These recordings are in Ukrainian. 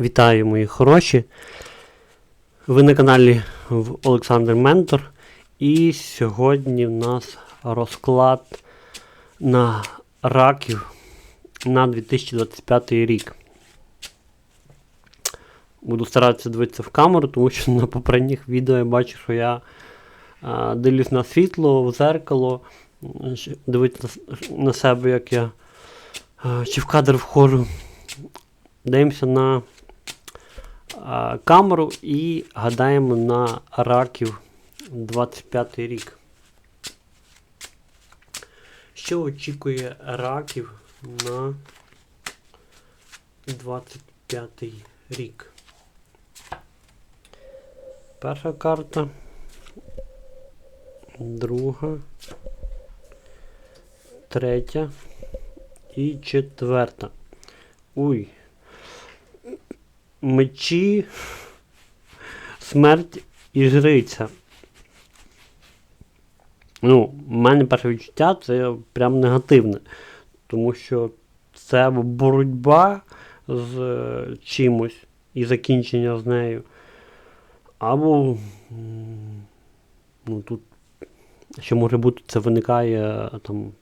Вітаю, мої хороші. Ви на каналі Олександр Ментор. І сьогодні в нас розклад на раків на 2025 рік. Буду старатися дивитися в камеру, тому що на попередніх відео я бачу, що я дивлюсь на світло, в зеркало, дивитися на, себе, як я чи в кадр входжу. Дивимося на камеру і гадаємо на раків 25 рік. Що очікує раків на 25 рік? Перша карта. Друга. Третя. І четверта. Уй. Мечі, смерть і жриця. Ну, в мене перше відчуття це прям негативне. Тому що це боротьба з е, чимось і закінчення з нею. Або ну, тут, що може бути, це виникає е, там,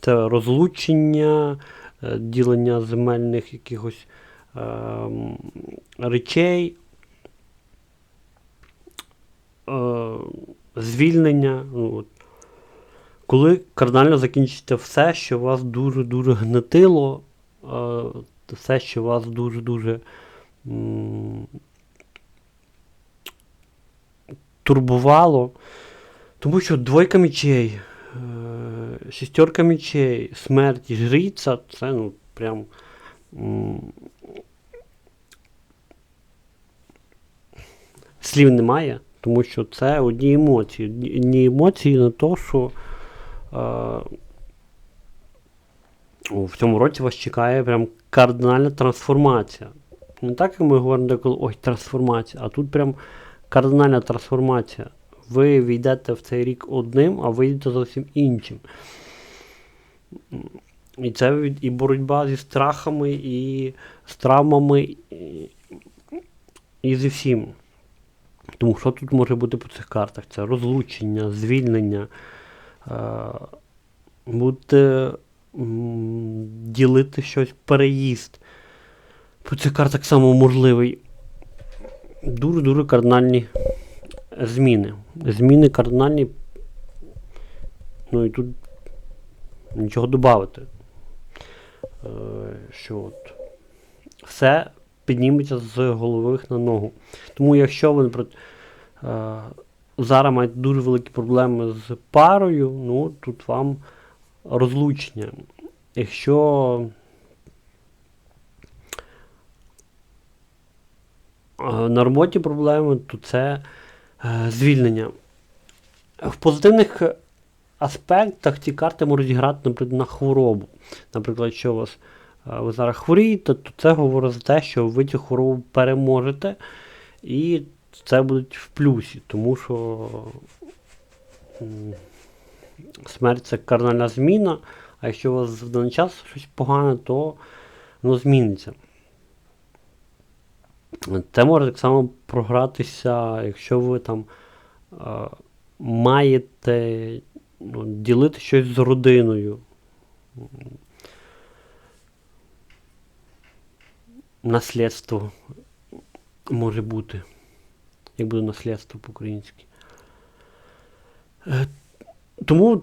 це розлучення, е, ділення земельних якихось речей, е, звільнення. Ну, от. Коли кардинально закінчиться все, що вас дуже-дуже гнетило, е, все, що вас дуже-дуже турбувало. Тому що двойка мечей, е, шістерка мечей, смерть жриця, це ну прям. Слів немає, тому що це одні емоції. Одні- емоції на те, що е, в цьому році вас чекає прям кардинальна трансформація. Не так, як ми говоримо деколи, ой, трансформація, а тут прям кардинальна трансформація. Ви війдете в цей рік одним, а вийдете зовсім іншим. І це і боротьба зі страхами, і з травмами, і, і зі всім. Тому що тут може бути по цих картах? Це розлучення, звільнення, е, м, ділити щось, переїзд. По цих картах так само можливий. Дуже-дуже кардинальні зміни. Зміни кардинальні. Ну і тут нічого додати. Е, що от. Все підніметься з голових на ногу. Тому якщо ви наприклад, зараз маєте дуже великі проблеми з парою, ну тут вам розлучення. Якщо е, на роботі проблеми, то це е, звільнення. В позитивних аспектах ці карти можуть грати, наприклад, на хворобу. Наприклад, якщо у вас е, ви зараз хворієте, то це говорить за те, що ви цю хворобу переможете, і це буде в плюсі, тому що смерть це кардинальна зміна, а якщо у вас в даний час щось погане, то воно зміниться. Це може так само програтися, якщо ви там е, маєте ну, ділити щось з родиною. Наслідство може бути. Як буде наслідство по-українськи. Е, Тому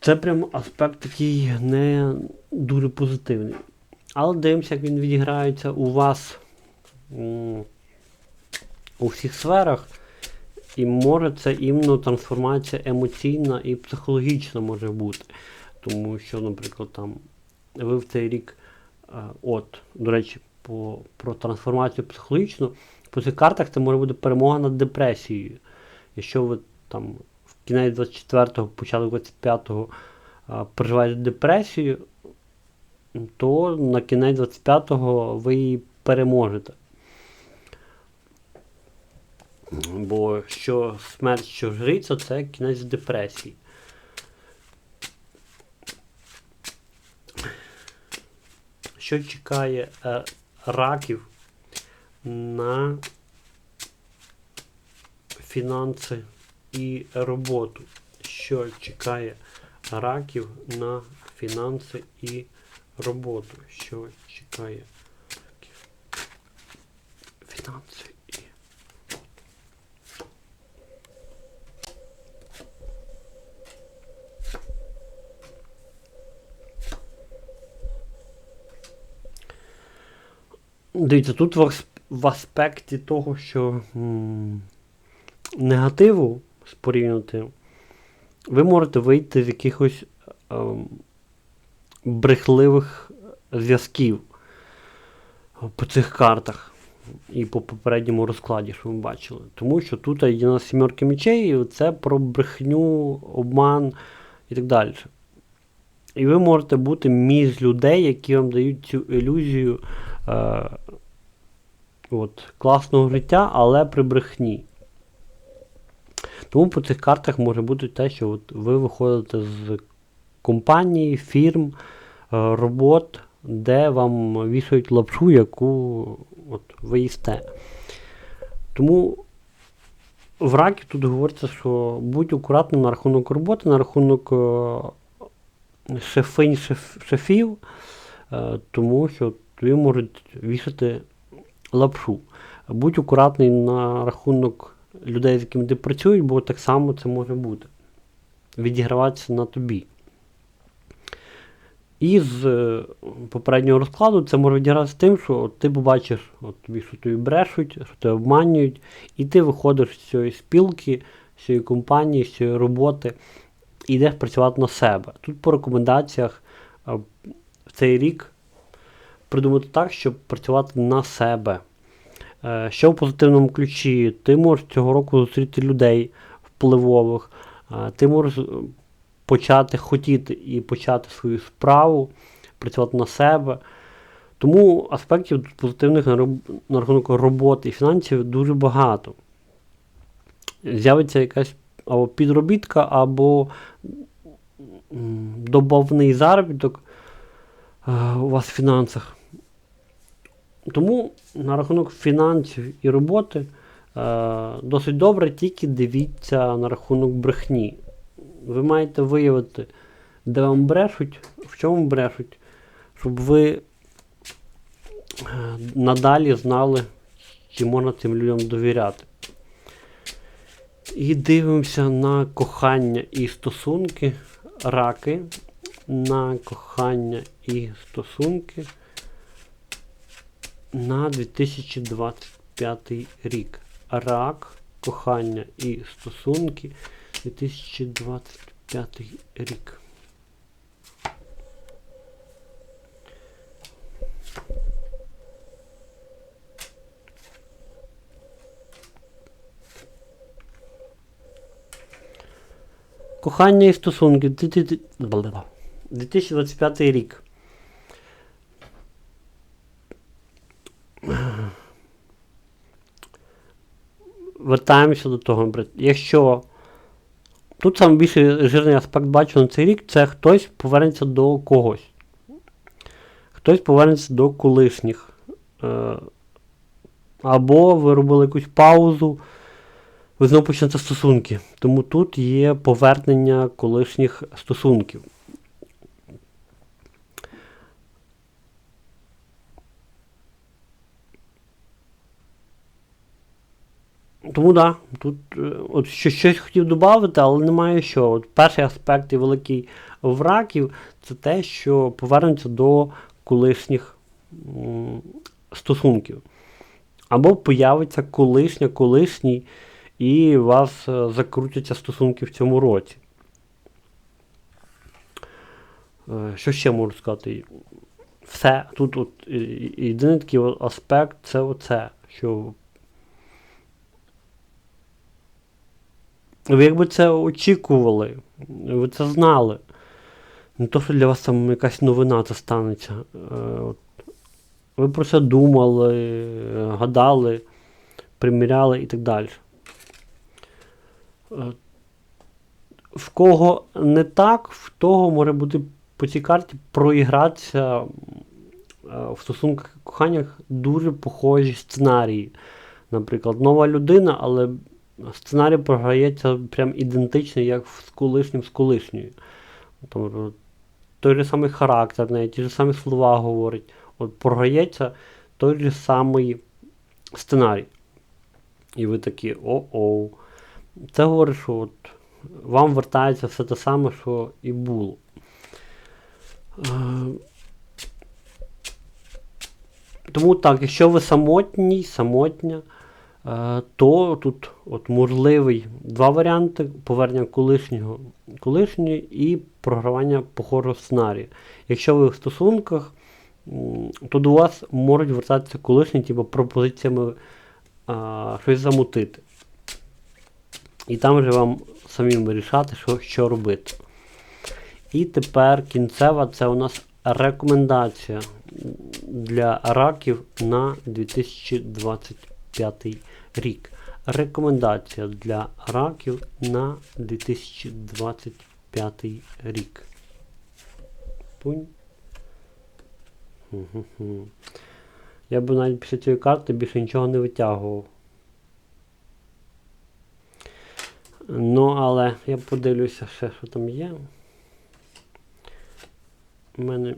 це прям аспект такий не дуже позитивний. Але дивимося, як він відіграється у вас у всіх сферах. І може це іменно трансформація емоційна і психологічна може бути. Тому що, наприклад, там ви в цей рік, е, от, до речі, по, про трансформацію психологічну, по цих картах це може бути перемога над депресією. Якщо ви там в кінець 24-го, початок 25-го е, переживаєте депресію, то на кінець 25-го ви її переможете. Бо що смерть, що жриця, це кінець депресії. Що чекає е, раків на фінанси і роботу. Що чекає раків на фінанси і роботу? Що чекає раків? Фінанси Дивіться, тут в, ас- в аспекті того, що м, негативу спорівнювати, ви можете вийти з якихось ем, брехливих зв'язків по цих картах і по попередньому розкладі, що ви бачили. Тому що тут є на сімерки мечей, це про брехню, обман і так далі. І ви можете бути між людей, які вам дають цю ілюзію е, от, класного життя, але при брехні. Тому по цих картах може бути те, що от ви виходите з компанії, фірм, е, робот, де вам вішають лапшу, яку от, ви їсте. Тому в ракі тут говориться, що будь акуратним на рахунок роботи, на рахунок е, шефинь, шеф, шефів, е, тому що тобі можуть вішати лапшу. Будь акуратний на рахунок людей, з якими ти працюєш, бо так само це може бути. Відіграватися на тобі. І з е, попереднього розкладу це може відігратися тим, що от ти побачиш, от тобі, що тобі брешуть, що тебе обманюють, і ти виходиш з цієї спілки, з цієї компанії, з цієї роботи і йдеш працювати на себе. Тут по рекомендаціях е, в цей рік придумати так, щоб працювати на себе. Е, Що в позитивному ключі? Ти можеш цього року зустріти людей впливових, е, ти можеш почати хотіти і почати свою справу, працювати на себе. Тому аспектів позитивних на, рахунок роботи і фінансів дуже багато. З'явиться якась або підробітка, або добавний заробіток е, у вас в фінансах. Тому на рахунок фінансів і роботи е, досить добре, тільки дивіться на рахунок брехні. Ви маєте виявити, де вам брешуть, в чому брешуть, щоб ви е, надалі знали, чи можна цим людям довіряти. І дивимося на кохання і стосунки, раки, на кохання і стосунки на 2025 рік. Рак, кохання і стосунки 2025 рік. Кохання і стосунки. Ти- ти- ти- бла-бла. 2025 рік. Вертаємося до того. Якщо тут саме більший жирний аспект бачу на цей рік, це хтось повернеться до когось. Хтось повернеться до колишніх. Е, або ви робили якусь паузу, ви знову почнете стосунки. Тому тут є повернення колишніх стосунків. Тому так, да, тут е, от щось хотів додати, але немає що. От перший аспект і великий в раків це те, що повернуться до колишніх стосунків. Або появиться колишня, колишній, і у вас е, закрутяться стосунки в цьому році. Е, Що ще можу сказати? Все. Тут от, єдиний такий аспект це оце, що ви якби це очікували, ви це знали. Не то, що для вас там якась новина це станеться. Е, ви про це думали, е, гадали, приміряли і так далі. Е, В кого не так, в того може бути по цій карті проігратися в стосунках коханнях дуже похожі сценарії. Наприклад, нова людина, але сценарій програється прям ідентичний, як з колишнім з колишньою. Тобто, той же самий характер, навіть ті ж самі слова говорить. От програється той же самий сценарій. І ви такі о-оу. Це говорить, що от вам вертається все те саме, що і було. Е, Тому так, якщо ви самотній, самотня, то тут от можливий два варіанти: повернення колишнього колишньої і програвання похожого сценарію. Якщо ви в стосунках, то до вас можуть вертатися колишні, типу, пропозиціями а, щось замутити. І там вже вам самим вирішати, що, що робити. І тепер кінцева це у нас рекомендація для раків на 2025 рік. Рекомендація для раків на 2025 рік. Пунь. Я б навіть після цієї карти більше нічого не витягував. Ну, але я подивлюся ще, що там є. У мене.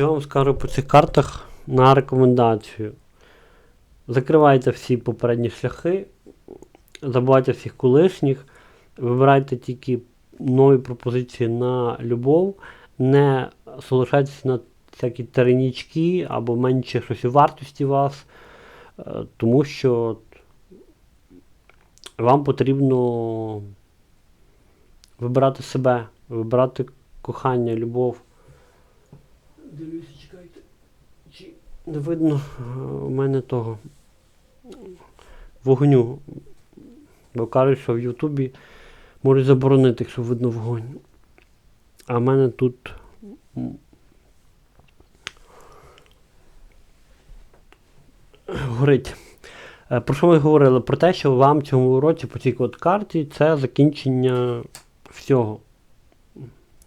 Що я вам скажу по цих картах на рекомендацію? Закривайте всі попередні шляхи, забувайте всіх колишніх, вибирайте тільки нові пропозиції на любов, не залишайтеся на всякі теренічки або менше щось у вартості вас, е, тому що вам потрібно вибирати себе, вибирати кохання, любов. Дивлюся, чекайте. Чи не видно е, у мене того вогню. Бо кажуть, що в Ютубі можуть заборонити, якщо видно вогонь. А в мене тут. Горить. Е, Про що ми говорили? Про те, що вам в цьому році по цій от карті це закінчення всього.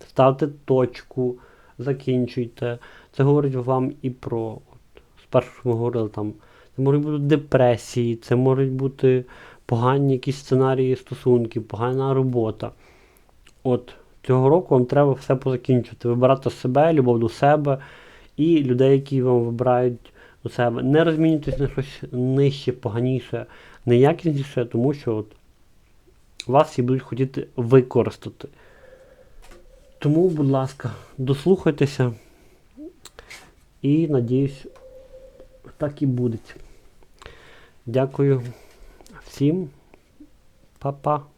Ставте точку, закінчуйте. Це говорить вам і про. От, спершу ми говорили там. Це можуть бути депресії, це можуть бути погані якісь сценарії стосунків, погана робота. От цього року вам треба все позакінчувати. Вибирати себе, любов до себе і людей, які вам вибирають до себе. Не розмінюйтесь на щось нижче, поганіше, неякісніше, тому що от вас всі будуть хотіти використати. Тому, будь ласка, дослухайтеся і надіюсь, так і буде. Дякую всім. Па-па.